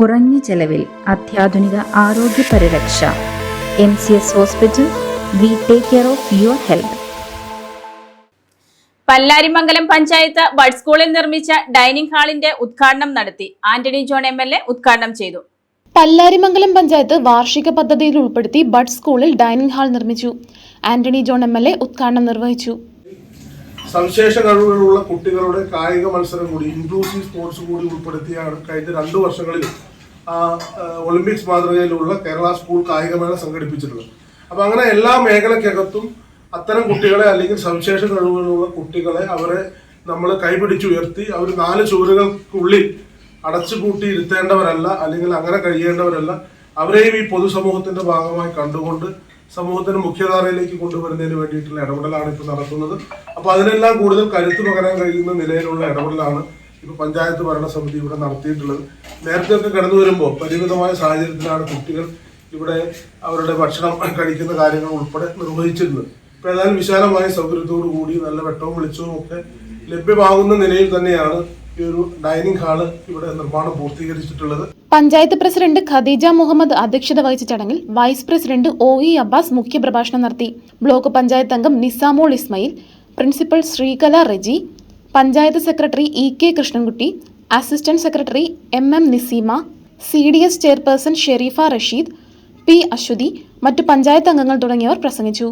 കുറഞ്ഞ ചെലവിൽ അത്യാധുനിക ആരോഗ്യ പരിരക്ഷ. M C S hospital we take care of your health. Pallarimangalam panchayat bud സ്കൂളിൽ നിർമ്മിച്ച ഡൈനിങ് ഹാളിന്റെ ഉദ്ഘാടനം നടത്തി Antony John M L A ഉദ്ഘാടനം ചെയ്തു. പല്ലാരിമംഗലം പഞ്ചായത്ത് വാർഷിക പദ്ധതിയിൽ ഉൾപ്പെടുത്തി ബഡ് സ്കൂളിൽ ഡൈനിങ് ഹാൾ നിർമ്മിച്ചു. Antony John M L A ഉദ്ഘാടനം നിർവഹിച്ചു. സവിശേഷ കഴിവുകളുള്ള കുട്ടികളുടെ കായിക മത്സരം കൂടി ഇൻക്ലൂസീവ് സ്പോർട്സ് കൂടി ഉൾപ്പെടുത്തിയാണ് കഴിഞ്ഞ രണ്ടു വർഷങ്ങളിൽ ഒളിമ്പിക്സ് മാതൃകയിലുള്ള കേരള സ്കൂൾ കായികമേള സംഘടിപ്പിച്ചിട്ടുള്ളത്. അപ്പൊ അങ്ങനെ എല്ലാ മേഖലയ്ക്കകത്തും അത്തരം കുട്ടികളെ അല്ലെങ്കിൽ സവിശേഷ കഴിവുകളുള്ള കുട്ടികളെ അവരെ നമ്മൾ കൈപിടിച്ചുയർത്തി അവർ നാല് ചുവരുകൾക്കുള്ളിൽ അടച്ചുപൂട്ടി ഇരുത്തേണ്ടവരല്ല അല്ലെങ്കിൽ അങ്ങനെ കഴിയേണ്ടവരല്ല അവരെയും ഈ പൊതുസമൂഹത്തിന്റെ ഭാഗമായി കണ്ടുകൊണ്ട് സമൂഹത്തിന് മുഖ്യധാരയിലേക്ക് കൊണ്ടുവരുന്നതിന് വേണ്ടിയിട്ടുള്ള ഇടപെടലാണ് ഇപ്പോൾ നടത്തുന്നത് അപ്പോൾ അതിനെല്ലാം കൂടുതൽ കരുത്ത് പകരാൻ കഴിയുന്ന നിലയിലുള്ള ഇടപെടലാണ് ഇപ്പോൾ പഞ്ചായത്ത് ഭരണസമിതി ഇവിടെ നടത്തിയിട്ടുള്ളത്. നേരത്തെ ഒക്കെ കടന്നു വരുമ്പോൾ പരിമിതമായ സാഹചര്യത്തിലാണ് കുട്ടികൾ ഇവിടെ അവരുടെ ഭക്ഷണം കഴിക്കുന്ന കാര്യങ്ങൾ ഉൾപ്പെടെ നിർവഹിച്ചിരുന്നത്. ഇപ്പോൾ ഏതായാലും വിശാലമായ സൗകര്യത്തോടു കൂടി നല്ല വെട്ടവും വെളിച്ചവും ഒക്കെ ലഭ്യമാകുന്ന നിലയിൽ തന്നെയാണ് ഈ ഒരു ഡൈനിങ് ഹാൾ ഇവിടെ നിർമ്മാണം പൂർത്തീകരിച്ചിട്ടുള്ളത്. പഞ്ചായത്ത് പ്രസിഡന്റ് ഖദീജ മുഹമ്മദ് അധ്യക്ഷത വഹിച്ച ചടങ്ങിൽ vice president O E Abbas മുഖ്യപ്രഭാഷണം നടത്തി. ബ്ലോക്ക് പഞ്ചായത്ത് അംഗം Nisamol Ismail principal Sreekala Reji panchayat secretary E K Krishnankutty assistant secretary M M Niseema C D S chairperson Sherifa Rasheed P Ashwathi മറ്റു പഞ്ചായത്ത് അംഗങ്ങൾ തുടങ്ങിയവർ പ്രസംഗിച്ചു.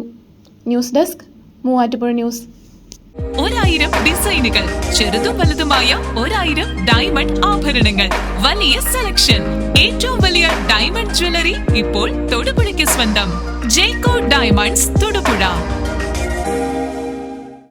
News desk Muvattupuzha news. ഡിസൈനുകൾ ചെറുതും വലുതുമായ ഒരായിരം ഡയമണ്ട് ആഭരണങ്ങൾ. വലിയ സെലക്ഷൻ. ഏറ്റവും വലിയ ഡയമണ്ട് ജ്വല്ലറി ഇപ്പോൾ തൊടുപുഴയ്ക്ക് സ്വന്തം. Jecko Diamonds Thodupuzha.